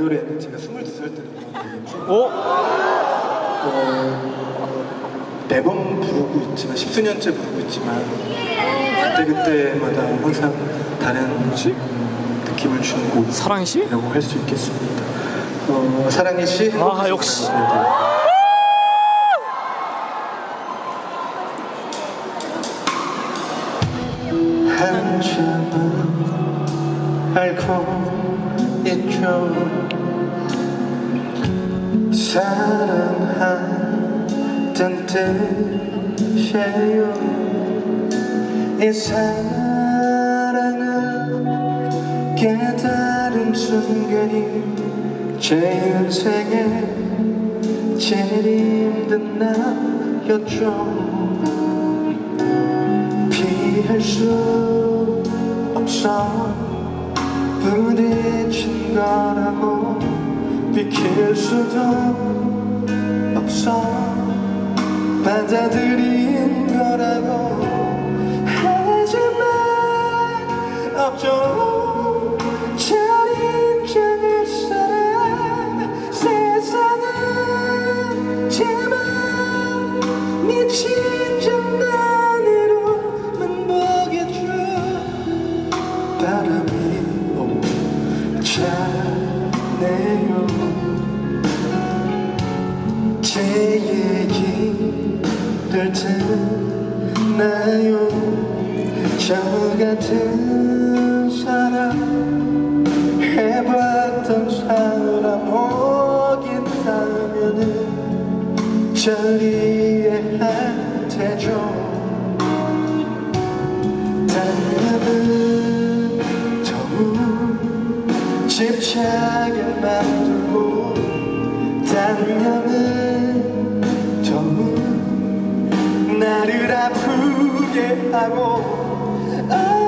이 노래는 제가 22살 때 불렀거든요. 오? 어, 매번 부르고 있지만 십수년째 부르고 있지만 그때그때마다 항상 다른 느낌을 주는 곡이라고 사랑 씨? 할수 있겠습니다. 어, 사랑의 시 아, 역시. 네, 네. 한참은 알고 있죠 사랑하던 뜻이에요. 이 사랑을 깨달은 순간이 제 인생에 제일 힘든 날이었죠. 피할 수 없어 부딪힌 비킬 수도 없어. 받아들인 듣나요. 저 같은 사람 해봤던 사람 오긴 하면은 저리에 할 테죠 당연은 더욱 집착을 만들고 당연은 아프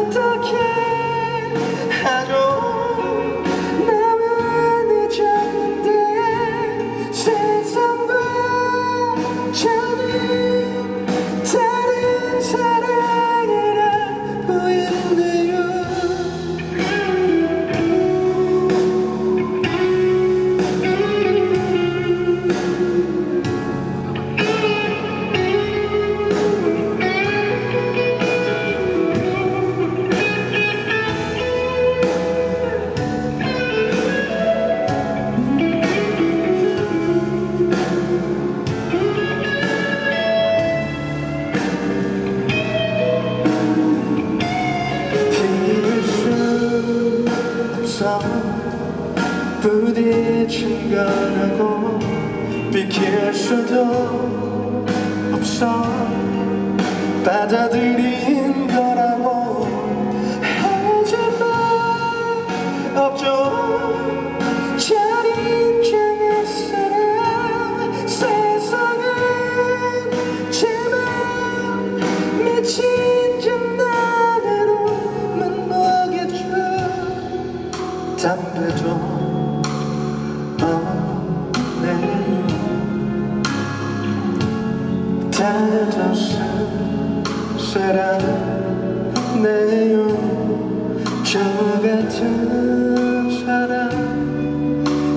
부딪힌 거라고 비킬 수도 없어. 받아들인 답답해져 없네 다졌을 사람 내요. 저 같은 사람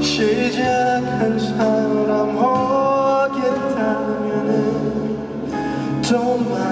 시작한 사람 오겠다면은 도망쳐요